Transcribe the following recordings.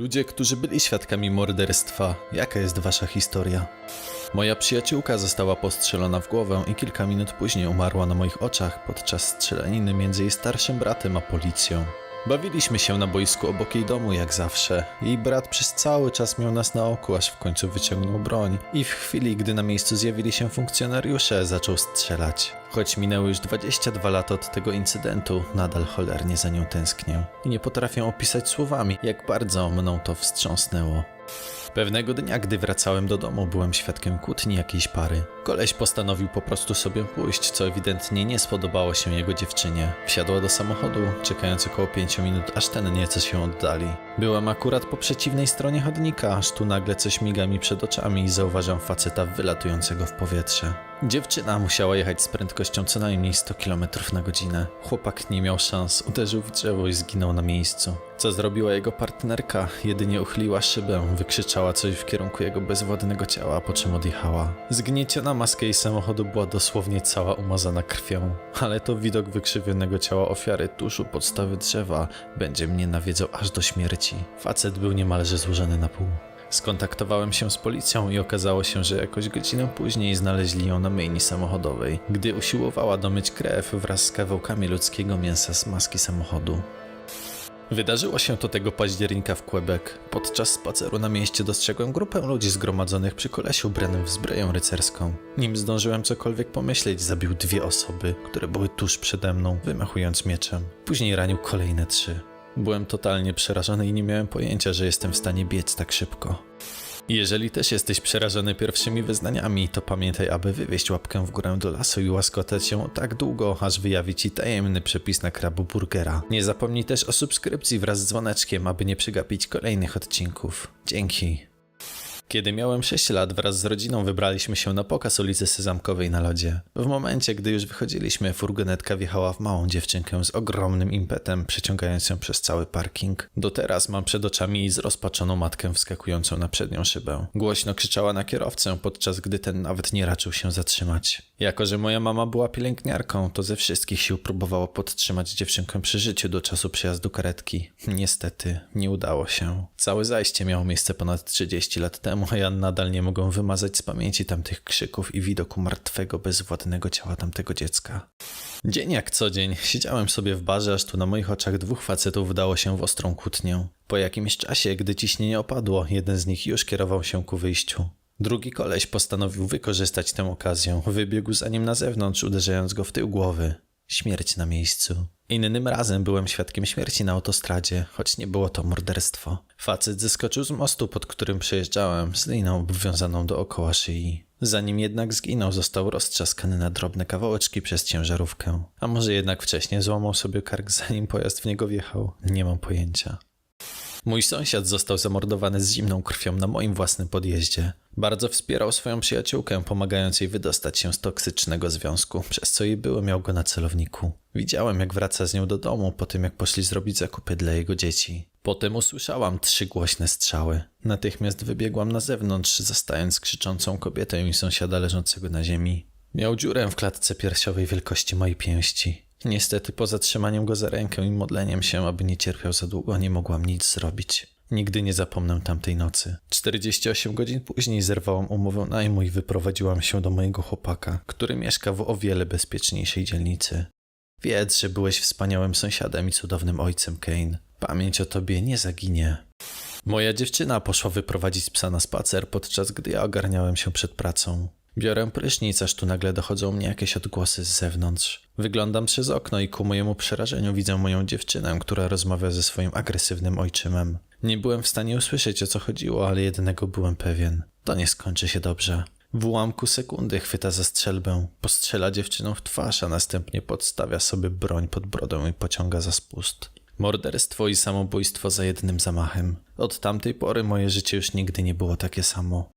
Ludzie, którzy byli świadkami morderstwa, jaka jest wasza historia? Moja przyjaciółka została postrzelona w głowę i kilka minut później umarła na moich oczach podczas strzelaniny między jej starszym bratem a policją. Bawiliśmy się na boisku obok jej domu jak zawsze. Jej brat przez cały czas miał nas na oku, aż w końcu wyciągnął broń i w chwili, gdy na miejscu zjawili się funkcjonariusze, zaczął strzelać. Choć minęły już 22 lata od tego incydentu, nadal cholernie za nią tęsknię. I nie potrafię opisać słowami, jak bardzo mną to wstrząsnęło. Pewnego dnia, gdy wracałem do domu, byłem świadkiem kłótni jakiejś pary. Koleś postanowił po prostu sobie pójść, co ewidentnie nie spodobało się jego dziewczynie. Wsiadła do samochodu, czekając około 5 minut, aż ten nieco się oddali. Byłem akurat po przeciwnej stronie chodnika, aż tu nagle coś miga mi przed oczami i zauważam faceta wylatującego w powietrze. Dziewczyna musiała jechać z prędkością co najmniej 100 km na godzinę. Chłopak nie miał szans, uderzył w drzewo i zginął na miejscu. Co zrobiła jego partnerka? Jedynie uchyliła szybę, wykrzyczała coś w kierunku jego bezwładnego ciała, po czym odjechała. Zgnieciona maska jej samochodu była dosłownie cała umazana krwią, ale to widok wykrzywionego ciała ofiary tuż u podstawy drzewa będzie mnie nawiedzał aż do śmierci. Facet był niemalże złożony na pół. Skontaktowałem się z policją i okazało się, że jakoś godzinę później znaleźli ją na myjni samochodowej, gdy usiłowała domyć krew wraz z kawałkami ludzkiego mięsa z maski samochodu. Wydarzyło się to tego października w Quebec. Podczas spaceru na mieście dostrzegłem grupę ludzi zgromadzonych przy kolesiu ubranym w zbroję rycerską. Nim zdążyłem cokolwiek pomyśleć, zabił dwie osoby, które były tuż przede mną, wymachując mieczem. Później ranił kolejne trzy. Byłem totalnie przerażony i nie miałem pojęcia, że jestem w stanie biec tak szybko. Jeżeli też jesteś przerażony pierwszymi wyznaniami, to pamiętaj, aby wywieźć łapkę w górę do lasu i łaskotać się tak długo, aż wyjawi ci tajemny przepis na krabu burgera. Nie zapomnij też o subskrypcji wraz z dzwoneczkiem, aby nie przegapić kolejnych odcinków. Dzięki. Kiedy miałem 6 lat, wraz z rodziną wybraliśmy się na pokaz ulicy Sezamkowej na lodzie. W momencie, gdy już wychodziliśmy, furgonetka wjechała w małą dziewczynkę z ogromnym impetem, przeciągając ją przez cały parking. Do teraz mam przed oczami zrozpaczoną matkę wskakującą na przednią szybę. Głośno krzyczała na kierowcę, podczas gdy ten nawet nie raczył się zatrzymać. Jako, że moja mama była pielęgniarką, to ze wszystkich sił próbowała podtrzymać dziewczynkę przy życiu do czasu przyjazdu karetki. Niestety, nie udało się. Całe zajście miało miejsce ponad 30 lat temu, a ja nadal nie mogę wymazać z pamięci tamtych krzyków i widoku martwego, bezwładnego ciała tamtego dziecka. Dzień jak co dzień, siedziałem sobie w barze, aż tu na moich oczach dwóch facetów wdało się w ostrą kłótnię. Po jakimś czasie, gdy ciśnienie opadło, jeden z nich już kierował się ku wyjściu. Drugi koleś postanowił wykorzystać tę okazję. Wybiegł za nim na zewnątrz, uderzając go w tył głowy. Śmierć na miejscu. Innym razem byłem świadkiem śmierci na autostradzie, choć nie było to morderstwo. Facet zeskoczył z mostu, pod którym przejeżdżałem, z liną obwiązaną dookoła szyi. Zanim jednak zginął, został roztrzaskany na drobne kawałeczki przez ciężarówkę. A może jednak wcześniej złamał sobie kark, zanim pojazd w niego wjechał? Nie mam pojęcia. Mój sąsiad został zamordowany z zimną krwią na moim własnym podjeździe. Bardzo wspierał swoją przyjaciółkę, pomagając jej wydostać się z toksycznego związku, przez co jej były miał go na celowniku. Widziałem, jak wraca z nią do domu po tym, jak poszli zrobić zakupy dla jego dzieci. Potem usłyszałam trzy głośne strzały. Natychmiast wybiegłam na zewnątrz, zastając krzyczącą kobietę i sąsiada leżącego na ziemi. Miał dziurę w klatce piersiowej wielkości mojej pięści. Niestety po zatrzymaniem go za rękę i modleniem się, aby nie cierpiał za długo, nie mogłam nic zrobić. Nigdy nie zapomnę tamtej nocy. 48 godzin później zerwałam umowę najmu i wyprowadziłam się do mojego chłopaka, który mieszka w o wiele bezpieczniejszej dzielnicy. Wiedz, że byłeś wspaniałym sąsiadem i cudownym ojcem, Kane. Pamięć o tobie nie zaginie. Moja dziewczyna poszła wyprowadzić psa na spacer, podczas gdy ja ogarniałem się przed pracą. Biorę prysznic, aż tu nagle dochodzą mnie jakieś odgłosy z zewnątrz. Wyglądam przez okno i ku mojemu przerażeniu widzę moją dziewczynę, która rozmawia ze swoim agresywnym ojczymem. Nie byłem w stanie usłyszeć o co chodziło, ale jednego byłem pewien. To nie skończy się dobrze. W ułamku sekundy chwyta za strzelbę, postrzela dziewczyną w twarz, a następnie podstawia sobie broń pod brodą i pociąga za spust. Morderstwo i samobójstwo za jednym zamachem. Od tamtej pory moje życie już nigdy nie było takie samo.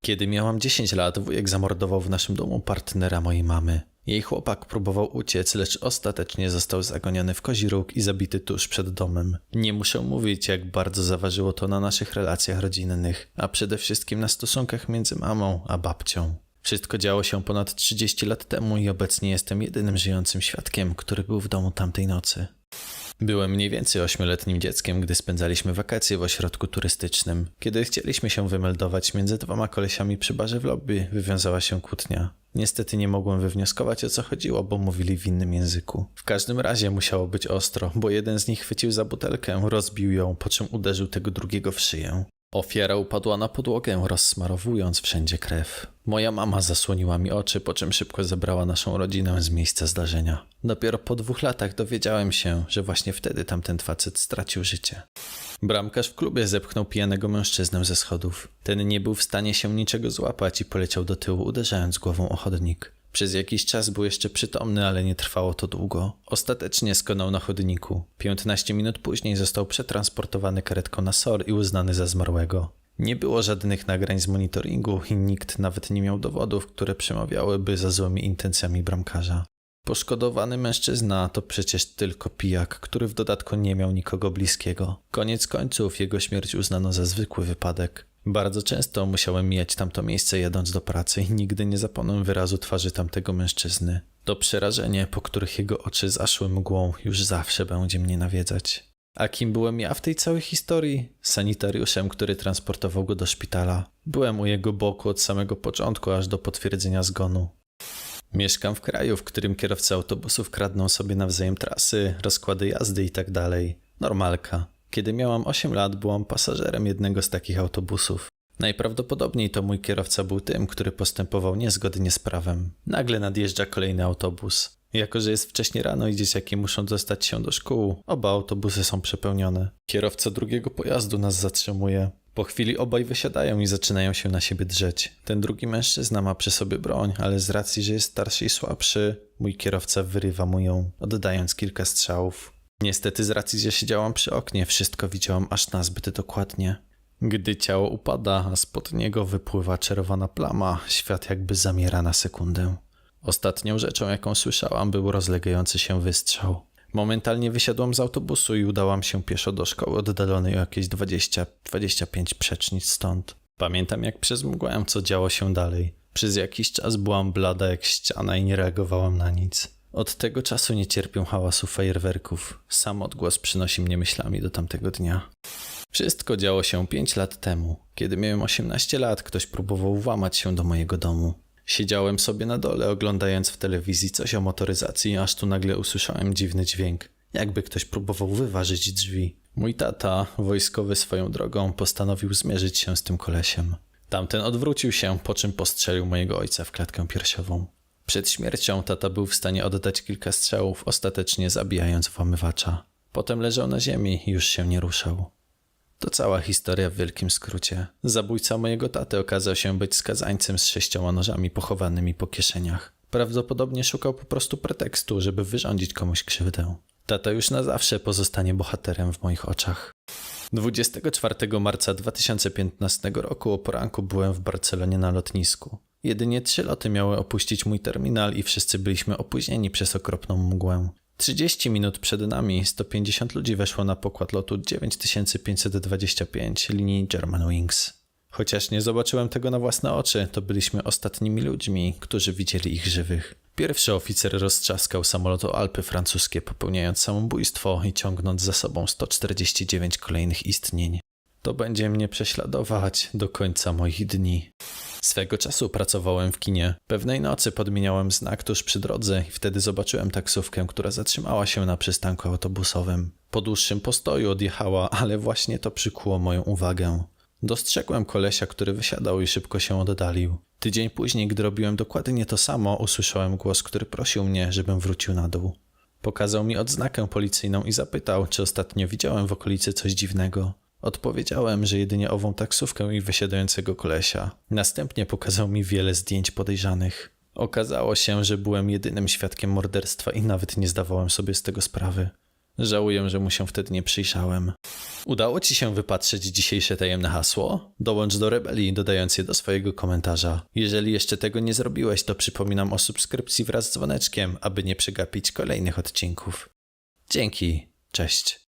Kiedy miałam 10 lat, wujek zamordował w naszym domu partnera mojej mamy. Jej chłopak próbował uciec, lecz ostatecznie został zagoniony w kozi róg i zabity tuż przed domem. Nie muszę mówić, jak bardzo zaważyło to na naszych relacjach rodzinnych, a przede wszystkim na stosunkach między mamą a babcią. Wszystko działo się ponad 30 lat temu i obecnie jestem jedynym żyjącym świadkiem, który był w domu tamtej nocy. Byłem mniej więcej ośmioletnim dzieckiem, gdy spędzaliśmy wakacje w ośrodku turystycznym. Kiedy chcieliśmy się wymeldować między dwoma kolesiami przy barze w lobby, wywiązała się kłótnia. Niestety nie mogłem wywnioskować o co chodziło, bo mówili w innym języku. W każdym razie musiało być ostro, bo jeden z nich chwycił za butelkę, rozbił ją, po czym uderzył tego drugiego w szyję. Ofiara upadła na podłogę, rozsmarowując wszędzie krew. Moja mama zasłoniła mi oczy, po czym szybko zebrała naszą rodzinę z miejsca zdarzenia. Dopiero po dwóch latach dowiedziałem się, że właśnie wtedy tamten facet stracił życie. Bramkarz w klubie zepchnął pijanego mężczyznę ze schodów. Ten nie był w stanie się niczego złapać i poleciał do tyłu, uderzając głową o chodnik. Przez jakiś czas był jeszcze przytomny, ale nie trwało to długo. Ostatecznie skonał na chodniku. 15 minut później został przetransportowany karetką na SOR i uznany za zmarłego. Nie było żadnych nagrań z monitoringu i nikt nawet nie miał dowodów, które przemawiałyby za złymi intencjami bramkarza. Poszkodowany mężczyzna to przecież tylko pijak, który w dodatku nie miał nikogo bliskiego. Koniec końców jego śmierć uznano za zwykły wypadek. Bardzo często musiałem mijać tamto miejsce jadąc do pracy i nigdy nie zapomnę wyrazu twarzy tamtego mężczyzny. To przerażenie, po których jego oczy zaszły mgłą, już zawsze będzie mnie nawiedzać. A kim byłem ja w tej całej historii? Sanitariuszem, który transportował go do szpitala. Byłem u jego boku od samego początku, aż do potwierdzenia zgonu. Mieszkam w kraju, w którym kierowcy autobusów kradną sobie nawzajem trasy, rozkłady jazdy i tak. Normalka. Kiedy miałam 8 lat, byłam pasażerem jednego z takich autobusów. Najprawdopodobniej to mój kierowca był tym, który postępował niezgodnie z prawem. Nagle nadjeżdża kolejny autobus. Jako, że jest wcześnie rano i dzieciaki muszą dostać się do szkół, oba autobusy są przepełnione. Kierowca drugiego pojazdu nas zatrzymuje. Po chwili obaj wysiadają i zaczynają się na siebie drzeć. Ten drugi mężczyzna ma przy sobie broń, ale z racji, że jest starszy i słabszy, mój kierowca wyrywa mu ją, oddając kilka strzałów. Niestety z racji, że siedziałam przy oknie, wszystko widziałam aż nazbyt dokładnie. Gdy ciało upada, a spod niego wypływa czerwona plama, świat jakby zamiera na sekundę. Ostatnią rzeczą, jaką słyszałam, był rozlegający się wystrzał. Momentalnie wysiadłam z autobusu i udałam się pieszo do szkoły oddalonej o jakieś 20-25 przecznic stąd. Pamiętam, jak przez mgłę, co działo się dalej. Przez jakiś czas byłam blada jak ściana i nie reagowałam na nic. Od tego czasu nie cierpię hałasu fajerwerków. Sam odgłos przynosi mnie myślami do tamtego dnia. Wszystko działo się 5 lat temu. Kiedy miałem 18 lat, ktoś próbował włamać się do mojego domu. Siedziałem sobie na dole, oglądając w telewizji coś o motoryzacji, aż tu nagle usłyszałem dziwny dźwięk. Jakby ktoś próbował wyważyć drzwi. Mój tata, wojskowy swoją drogą, postanowił zmierzyć się z tym kolesiem. Tamten odwrócił się, po czym postrzelił mojego ojca w klatkę piersiową. Przed śmiercią tata był w stanie oddać kilka strzałów, ostatecznie zabijając włamywacza. Potem leżał na ziemi i już się nie ruszał. To cała historia w wielkim skrócie. Zabójca mojego taty okazał się być skazańcem z sześcioma nożami pochowanymi po kieszeniach. Prawdopodobnie szukał po prostu pretekstu, żeby wyrządzić komuś krzywdę. Tata już na zawsze pozostanie bohaterem w moich oczach. 24 marca 2015 roku o poranku byłem w Barcelonie na lotnisku. Jedynie trzy loty miały opuścić mój terminal i wszyscy byliśmy opóźnieni przez okropną mgłę. 30 minut przed nami 150 ludzi weszło na pokład lotu 9525 linii Germanwings. Chociaż nie zobaczyłem tego na własne oczy, to byliśmy ostatnimi ludźmi, którzy widzieli ich żywych. Pierwszy oficer roztrzaskał samolot o Alpy francuskie, popełniając samobójstwo i ciągnąc za sobą 149 kolejnych istnień. To będzie mnie prześladować do końca moich dni. Swego czasu pracowałem w kinie. Pewnej nocy podmieniałem znak tuż przy drodze i wtedy zobaczyłem taksówkę, która zatrzymała się na przystanku autobusowym. Po dłuższym postoju odjechała, ale właśnie to przykuło moją uwagę. Dostrzegłem kolesia, który wysiadał i szybko się oddalił. Tydzień później, gdy robiłem dokładnie to samo, usłyszałem głos, który prosił mnie, żebym wrócił na dół. Pokazał mi odznakę policyjną i zapytał, czy ostatnio widziałem w okolicy coś dziwnego. Odpowiedziałem, że jedynie ową taksówkę i wysiadającego kolesia. Następnie pokazał mi wiele zdjęć podejrzanych. Okazało się, że byłem jedynym świadkiem morderstwa i nawet nie zdawałem sobie z tego sprawy. Żałuję, że mu się wtedy nie przyjrzałem. Udało ci się wypatrzeć dzisiejsze tajemne hasło? Dołącz do rebelii, dodając je do swojego komentarza. Jeżeli jeszcze tego nie zrobiłeś, to przypominam o subskrypcji wraz z dzwoneczkiem, aby nie przegapić kolejnych odcinków. Dzięki, cześć.